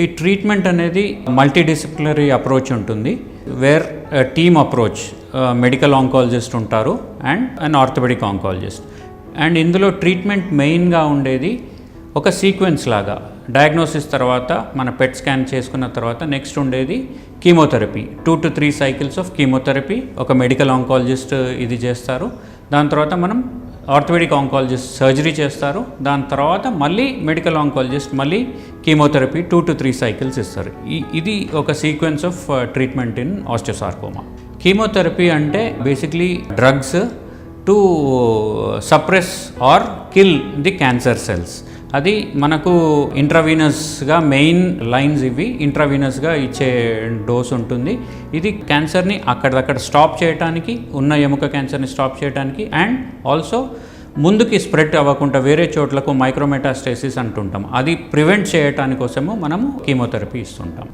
ఈ ట్రీట్మెంట్ అనేది multidisciplinary approach ఉంటుంది where team approach medical oncologist ఉంటారు and and orthopaedic oncologist. And ఇందులో ట్రీట్మెంట్ మెయిన్గా ఉండేది ఒక సీక్వెన్స్ లాగా డయాగ్నోసిస్ తర్వాత మన పెట్ స్కాన్ చేసుకున్న తర్వాత నెక్స్ట్ ఉండేది chemotherapy. Two to three cycles of chemotherapy ఒక మెడికల్ ఆంకాలజిస్ట్ ఇది చేస్తారు. దాని తర్వాత మనం ఆర్థోపెడిక్ ఆంకాలజిస్ట్ సర్జరీ చేస్తారు. దాని తర్వాత మళ్ళీ మెడికల్ ఆంకాలజిస్ట్ మళ్ళీ chemotherapy two to three cycles ఇస్తారు. ఈ- ఇది ఒక sequence of treatment in osteosarcoma. Chemotherapy అంటే basically drugs to suppress or kill the cancer cells. అది మనకు ఇంట్రావీనస్గా మెయిన్ లైన్స్ ఇవి. ఇంట్రావీనస్గా ఇచ్చే డోస్ ఉంటుంది. ఇది క్యాన్సర్ని అక్కడక్కడ స్టాప్ చేయడానికి ఉన్న ఎముక క్యాన్సర్ని స్టాప్ చేయడానికి అండ్ ఆల్సో ముందుకి స్ప్రెడ్ అవ్వకుండా వేరే చోట్లకు మైక్రోమెటాస్టేసిస్ అంటుంటాం. అది ప్రివెంట్ చేయటానికోసము మనము కీమోథెరపీ ఇస్తుంటాం.